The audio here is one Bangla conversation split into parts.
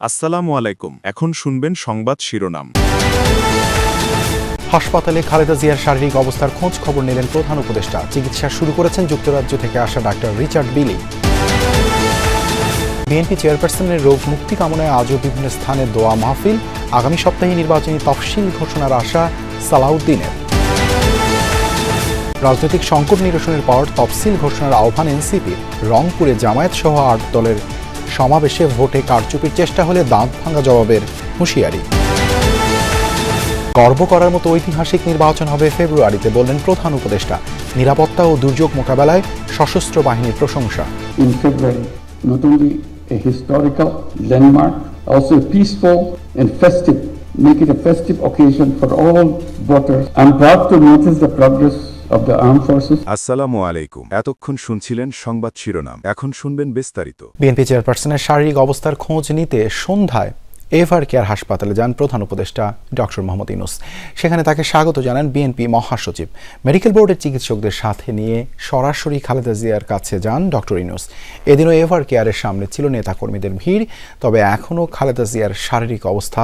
আসসালামু আলাইকুম। এখন শুনবেন সংবাদ শিরোনাম। হাসপাতালে খালেদা জিয়ার শারীরিক অবস্থার খোঁজ খবর নিলেন প্রধান উপদেষ্টা। চিকিৎসা শুরু করেছেন যুক্তরাজ্য থেকে আসা ডাক্তার রিচার্ড বিলি। বিএনপি চেয়ারপারসনের রোগ মুক্তি কামনায় আজও বিভিন্ন স্থানে দোয়া মাহফিল। আগামী সপ্তাহে নির্বাচনী তফসিল ঘোষণার আশা সালাউদ্দিনের। রাজনৈতিক সংকট নিরসনের পর তফসিল ঘোষণার আহ্বান এনসিপি রংপুরে জামায়াত সহ আট দলের সমাবেশে ভোটে কারচুপির চেষ্টা হলে দাঁত ভাঙা জবাবের হুঁশিয়ারি। গর্ব করার মতো ঐতিহাসিক নির্বাচন হবে ফেব্রুয়ারিতে, বললেন প্রধান উপদেষ্টা। নিরাপত্তা ও দুর্যোগ মোকাবেলায় সশস্ত্র বাহিনীর প্রশংসা। নতুনলি of the armed forces. আসসালামু আলাইকুম। এতক্ষণ শুনছিলেন সংবাদ শিরোনাম। এখন শুনবেন বিস্তারিত। বিএনপি চেয়ারপারসনের শারীরিক অবস্থার খোঁজ নিতে সন্ধ্যায় এভার কেয়ার হাসপাতালে যান প্রধান উপদেষ্টা ডক্টর মোহাম্মদ ইনুস সেখানে তাকে স্বাগত জানান বিএনপি মহাসচিব। মেডিকেল বোর্ডের চিকিৎসকদের সাথে নিয়ে সরাসরি খালেদা জিয়ার কাছে যান ডক্টর ইনুস এদিনও এভার কেয়ারের সামনে ছিল নেতাকর্মীদের ভিড় তবে এখনও খালেদা জিয়ার শারীরিক অবস্থা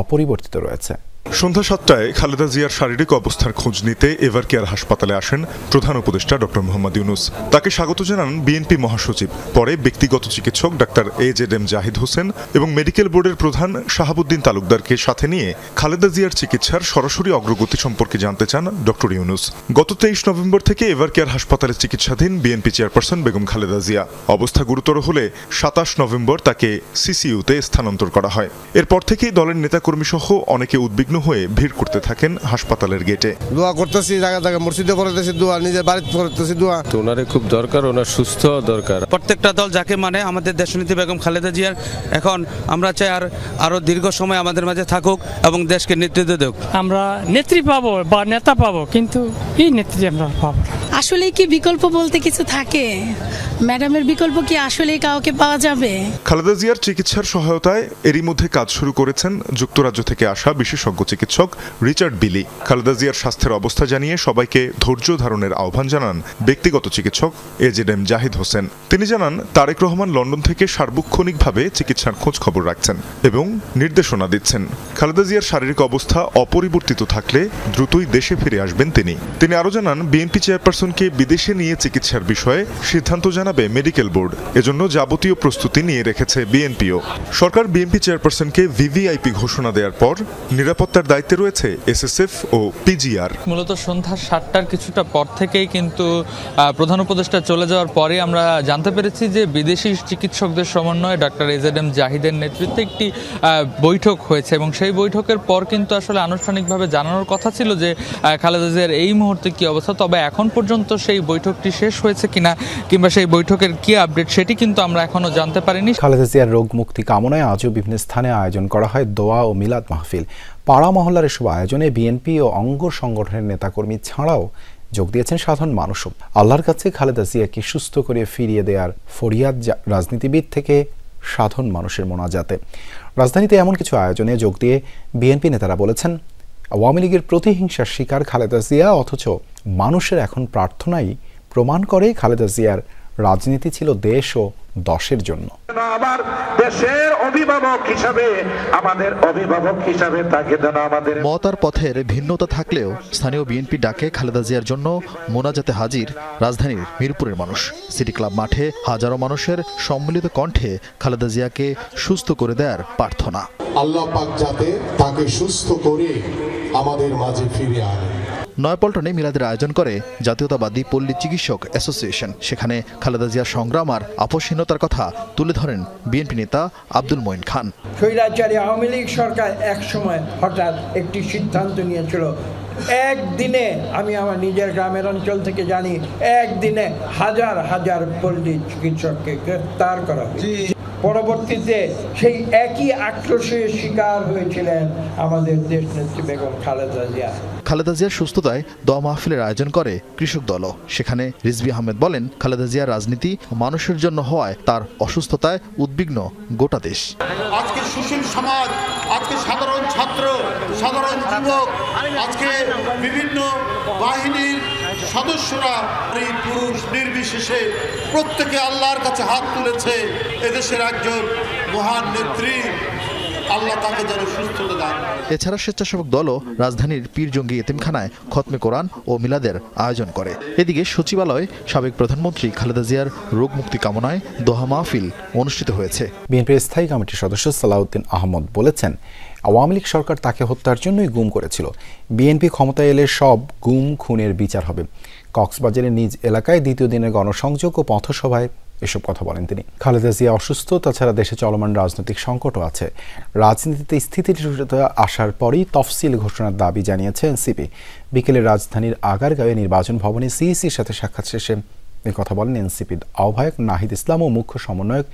অপরিবর্তিত রয়েছে। সন্ধ্যা সাতটায় খালেদা জিয়ার শারীরিক অবস্থার খোঁজ নিতে এভার কেয়ার হাসপাতালে আসেন প্রধান উপদেষ্টা ডক্টর মোহাম্মদ ইউনুস। তাকে স্বাগত জানান বিএনপি মহাসচিব। পরে ব্যক্তিগত চিকিৎসক doctor A Z M Zahid Hossain এবং মেডিকেল বোর্ডের প্রধান শাহাবুদ্দিন তালুকদারকে সাথে নিয়ে খালেদা জিয়ার চিকিৎসার সরাসরি অগ্রগতি সম্পর্কে জানতে চান ডক্টর ইউনুস। গত তেইশ নভেম্বর থেকে এভার কেয়ার হাসপাতালে চিকিৎসাধীন বিএনপি চেয়ারপারসন বেগম খালেদা জিয়া। অবস্থা গুরুতর হলে সাতাশ নভেম্বর তাকে সিসিইউতে স্থানান্তর করা হয়। এরপর থেকেই দলের নেতাকর্মী সহ অনেকে উদ্বিগ্ন হয়ে ভিড় করতে থাকেন হাসপাতালের গেটে। দোয়া করতেছি জায়গা জায়গা মসজিদে করতেছি দোয়া নিজের বাড়িতে করতেছি দোয়া। তো ওনারে খুব দরকার ওনার সুস্থ দরকার। প্রত্যেকটা দল যাকে মানে আমাদের দেশনীতি বেগম খালেদা জিয়ার এখন আমরা চাই আর আরও দীর্ঘ সময় আমাদের মাঝে থাকুক এবং দেশকে নেতৃত্ব দেখ আমরা নেত্রী পাবো বা নেতা পাবো কিন্তু এই নেত্রী আমরা পাবো না। আসলে কি বিকল্প বলতে কিছু থাকে? ম্যাডামের বিকল্প কি আসলে কাউকে পাওয়া যাবে? খালেদা জিয়ার চিকিৎসার সহায়তায় এরই মধ্যে কাজ শুরু করেছেন যুক্তরাজ্য থেকে আসা বিশেষজ্ঞ চিকিৎসক রিচার্ড বিলি। খালেদা জিয়ার স্বাস্থ্যের অবস্থা জানিয়ে সবাইকে ধৈর্য ধারণের আহ্বান জানান ব্যক্তিগত চিকিৎসক এজেড এম জাহিদ হোসেন। তিনি জানান, তারেক রহমান লন্ডন থেকে সার্বক্ষণিকভাবে চিকিৎসার খোঁজ খবর রাখছেন এবং নির্দেশনা দিচ্ছেন। খালেদা জিয়ার শারীরিক অবস্থা অপরিবর্তিত থাকলে দ্রুতই দেশে ফিরে আসবেন তিনি। তিনি আরও জানান, বিএনপি চেয়ারপারসনকে বিদেশে নিয়ে চিকিৎসার বিষয়ে সিদ্ধান্ত জানাবে মেডিকেল বোর্ড। এজন্য যাবতীয় প্রস্তুতি নিয়ে রেখেছে বিএনপিও। সরকার বিএনপি চেয়ারপারসনকে ভিভিআইপি ঘোষণা দেওয়ার পর নিরাপত্তার দায়িত্বে রয়েছে এসএসএফ ও পিজিআর। মূলত সন্ধ্যা সাতটার কিছুটা পর থেকেই কিন্তু প্রধান উপদেষ্টা চলে যাওয়ার পরে আমরা জানতে পেরেছি যে বিদেশি চিকিৎসকদের সমন্বয়ে ডাক্তার এজেড এম জাহিদের নেতৃত্বে একটি বৈঠক হয়েছে এবং সেই বৈঠকের পর কিন্তু আসলে আনুষ্ঠানিকভাবে জানানোর কথা ছিল যে আহ, খালেদা জিয়ার এই মুহূর্তে কি অবস্থা। তবে এখন পর্যন্ত সেই বৈঠকটি শেষ হয়েছে কিনা কিংবা সেই বৈঠকের কি আপডেট সেটি কিন্তু আমরা এখনও জানতে পারিনি। খালেদা জিয়ার রোগ মুক্তি কামনায় আজও বিভিন্ন স্থানে আয়োজন করা হয় দোয়া ও মিলাদ মাহফিল। পাড়া মহল্লার এসব আয়োজনে বিএনপি ও অঙ্গ সংগঠনের নেতাকর্মী ছাড়াও যোগ দিয়েছেন সাধারণ মানুষও। আল্লাহর কাছে খালেদা জিয়াকে সুস্থ করে ফিরিয়ে দেওয়ার ফরিয়াদ রাজনীতিবিদ থেকে সাধারণ মানুষের মোনাজাতে। রাজধানীতে এমন কিছু আয়োজনে যোগ দিয়ে বিএনপি নেতারা বলেছেন, আওয়ামী লীগের প্রতিহিংসার শিকার খালেদা জিয়া, অথচ মানুষের এখন প্রার্থনাই প্রমাণ করে খালেদা জিয়ার রাজনীতি ছিল দেশ ও দশের জন্য। আবার দেশের অভিভাবক হিসাবে আমাদের অভিভাবক হিসাবে তাকে যেন আমাদের মতার পথের ভিন্নতা থাকলেও স্থানীয় বিএনপি ডাকে খালেদা জিয়ার জন্য মোনাজাতে হাজির রাজধানীর মিরপুরের মানুষ। সিটি ক্লাব মাঠে হাজারো মানুষের সম্মিলিত কণ্ঠে খালেদা জিয়াকে সুস্থ করে দেওয়ার প্রার্থনা। আল্লাহ পাক যাতে তাকে সুস্থ করে আমাদের মাঝে ফিরে আনে। নয়পল্টনে মিলাদের আয়োজন করে জাতীয়তাবাদী পল্লী চিকিৎসক অ্যাসোসিয়েশন। সেখানে খালেদা জিয়ার সংগ্রাম আর আপসহীনতার কথা তুলে ধরেন বিএনপি নেতা আব্দুল মঈন খান। স্বৈরাচারী আওয়ামী লীগ সরকার এক সময় হঠাৎ একটি সিদ্ধান্ত নিয়েছিল, একদিনে, আমি আমার নিজের গ্রামের অঞ্চল থেকে জানি, একদিনে হাজার হাজার পল্লী চিকিৎসককে গ্রেফতার করা হয়েছে। পরবর্তীতে সেই একই আক্রোশের শিকার হয়েছিলেন আমাদের দেশ নেত্রী বেগম খালেদা জিয়া। খালেদা জিয়ার সুস্থতায় দোয়া মাহফিলের আয়োজন করে কৃষক দলও সেখানে রিজবি আহমেদ বলেন খালেদা জিয়ার রাজনীতি মানুষের জন্য হওয়ায় তার অসুস্থতায় উদ্বিগ্ন গোটা দেশ। আজকে সুশীল সমাজ আজকে সাধারণ ছাত্র সাধারণ যুবক আজকে বিভিন্ন বাহিনীর সদস্যরা এই পুরুষ নির্বিশেষে প্রত্যেকে আল্লাহর কাছে হাত তুলেছে। এদেশের একজন মহান নেত্রী আল্লাহ তাকে যেন সুস্থতা দান এছাড়া স্বেচ্ছাসেবক দলও রাজধানীর পীরজঙ্গি এতিমখানায় খতমে কোরআন ও মিলাদের আয়োজন করে। এদিকে সচিবালয়ে সাবেক প্রধানমন্ত্রী খালেদা জিয়ার রোগ মুক্তি কামনায় দোহা মাহফিল অনুষ্ঠিত হয়েছে। বিএনপির স্থায়ী কমিটির সদস্য সালাউদ্দিন আহমদ বলেছেন আওয়ামী লীগ সরকার তাকে হত্যার জন্যই গুম করেছিল। বিএনপি ক্ষমতায় এলে সব গুম খুনের বিচার হবে। কক্সবাজারের নিজ এলাকায় দ্বিতীয় দিনের গণসংযোগ ও পথসভায় এসব কথা বলেন তিনি। খালেদা জিয়া অসুস্থ, তাছাড়া দেশে চলমান রাজনৈতিক সংকটও আছে। রাজনীতিতে স্থিতিশীলতা আসার পরই তফসিল ঘোষণার দাবি জানিয়েছে এনসিপি। বিকেলে রাজধানীর আগারগাঁওয়ে নির্বাচন ভবনে সিইসির সাথে সাক্ষাৎ শেষে এ কথা বলেন এনসিপির আহ্বায়ক নাহিদ ইসলাম ও মুখ্য সমন্বয়ক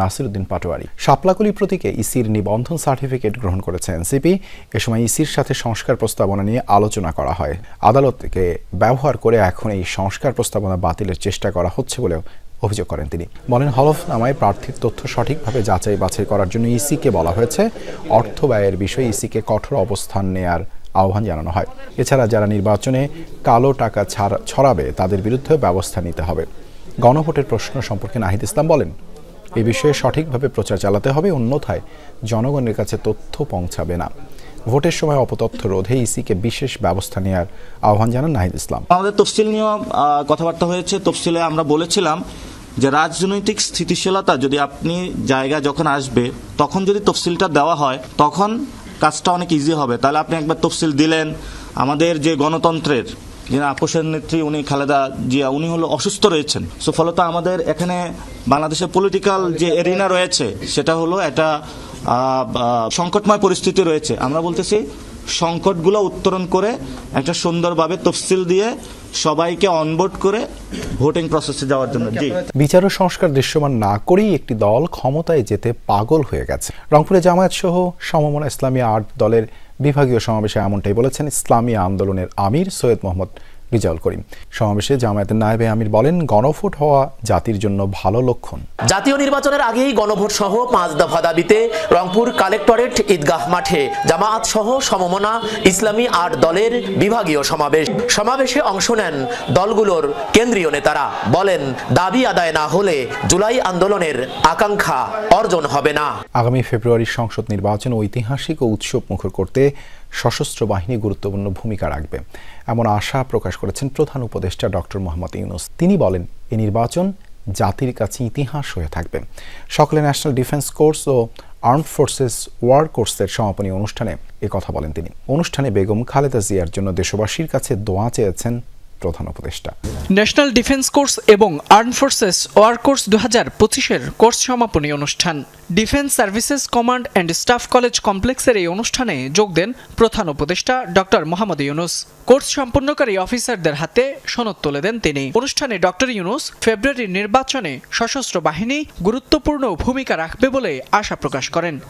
নাসিরুদ্দিন পাটোয়ারি। শাপলাকলি প্রতীকে ইসির নিবন্ধন সার্টিফিকেট গ্রহণ করেছে এনসিপি। এ সময় ইসির সাথে সংস্কার প্রস্তাবনা নিয়ে আলোচনা করা হয়। আদালতকে ব্যবহার করে এখন এই সংস্কার প্রস্তাবনা বাতিলের চেষ্টা করা হচ্ছে বলেও অভিযোগ করেন তিনি। বলেন হলফনামায় প্রার্থীর তথ্য সঠিকভাবে যাচাই বাছাই করার জন্য ইসিকে বলা হয়েছে। অর্থ ব্যয়ের বিষয়ে ইসিকে কঠোর অবস্থান নেয়ার আহ্বান জানানো হয়। এছাড়া যারা নির্বাচনে কালো টাকা ছাড়- ছড়াবে, তাদের বিরুদ্ধে ব্যবস্থা নিতে হবে। গণভোটের প্রশ্ন সম্পর্কে নাহিদ ইসলাম বলেন, এ বিষয়ে সঠিকভাবে প্রচার চালাতে হবে, অন্যথায় জনগণের কাছে তথ্য পৌঁছাবে না। ভোটের সময় অপতথ্য রোধে ইসিকে বিশেষ ব্যবস্থা নেওয়ার আহ্বান জানান নাহিদ ইসলাম। আমাদের তফসিল আহ, কথাবার্তা হয়েছে। তফসিলে আমরা বলেছিলাম যে রাজনৈতিক স্থিতিশীলতা যদি আপনি জায়গা যখন আসবে তখন যদি তফসিলটা দেওয়া হয় তখন কাজটা অনেক ইজি হবে। তাহলে আপনি একবার তফসিল দিলেন। আমাদের যে গণতন্ত্রের যিনি আপোষের নেত্রী উনি খালেদা জিয়া উনি হলো অসুস্থ রয়েছেন। সো ফলত আমাদের এখানে বাংলাদেশের পলিটিক্যাল যে এরিনা রয়েছে সেটা হলো আহ, সংকটময় পরিস্থিতি রয়েছে। আমরা বলতেছি, সংকটগুলো উত্তরণ করে একটা সুন্দরভাবে তফসিল দিয়ে সবাইকে অনবোর্ড করে ভোটিং প্রসেসে যাওয়ার জন্য। জি। বিচার ও সংস্কার দৃশ্যমান না করেই একটি দল ক্ষমতায় যেতে পাগল হয়ে গেছে। রংপুরে জামায়াত সহ সমমনা ইসলামী আট দলের বিভাগীয় সমাবেশে এমনটাই বলেছেন ইসলামী আন্দোলনের আমির সৈয়দ মোহাম্মদ রিজাউল করিম। সমাবেশে জামায়াতের নায়েবে আমির বলেন গণভোট হওয়া জাতির জন্য ভালো লক্ষণ। জাতীয় নির্বাচনের আগেই গণভোট সহ পাঁচ দফা দাবিতে রংপুর কালেক্টরেট ঈদগাহ মাঠে জামায়াত সহ সমমনা ইসলামী আট দলের বিভাগীয় সমাবেশ। সমাবেশে অংশ নেন দলগুলোর কেন্দ্রীয় নেতারা। বলেন দাবি আদায় না হলে জুলাই আন্দোলনের আকাঙ্ক্ষা অর্জন হবে না। আগামী ফেব্রুয়ারির সংসদ নির্বাচন ঐতিহাসিক ও উৎসব মুখর করতে সশস্ত্র বাহিনী গুরুত্বপূর্ণ ভূমিকা রাখবে। এমন আশা প্রকাশ করেছেন প্রধান উপদেষ্টা ডক্টর মোহাম্মদ ইউনুস। তিনি বলেন, এ নির্বাচন জাতির কাছে ইতিহাস হয়ে থাকবে। সকলে ন্যাশনাল ডিফেন্স কোর্স ও আর্মড ফোর্সেস ওয়ার কোর্সের সমাপনী অনুষ্ঠানে কথা বলেন তিনি। অনুষ্ঠানে বেগম খালেদা জিয়ার জন্য দেশবাসীর কাছে দোয়া চেয়েছেন প্রধান উপদেষ্টা। ন্যাশনাল ডিফেন্স কোর্স এবং আর্ম ফোর্সেস ওয়ার কোর্স দু হাজার পঁচিশের কোর্স সমাপনী অনুষ্ঠান। Defence services command and staff college কমপ্লেক্সের এই অনুষ্ঠানে যোগ দেন প্রধান উপদেষ্টা ডক্টর মোহাম্মদ ইউনুস। কোর্স সম্পন্নকারী অফিসারদের হাতে সনদ তুলে দেন তিনি। অনুষ্ঠানে ডক্টর ইউনুস ফেব্রুয়ারির নির্বাচনে সশস্ত্র বাহিনী গুরুত্বপূর্ণ ভূমিকা রাখবে বলে আশা প্রকাশ করেন।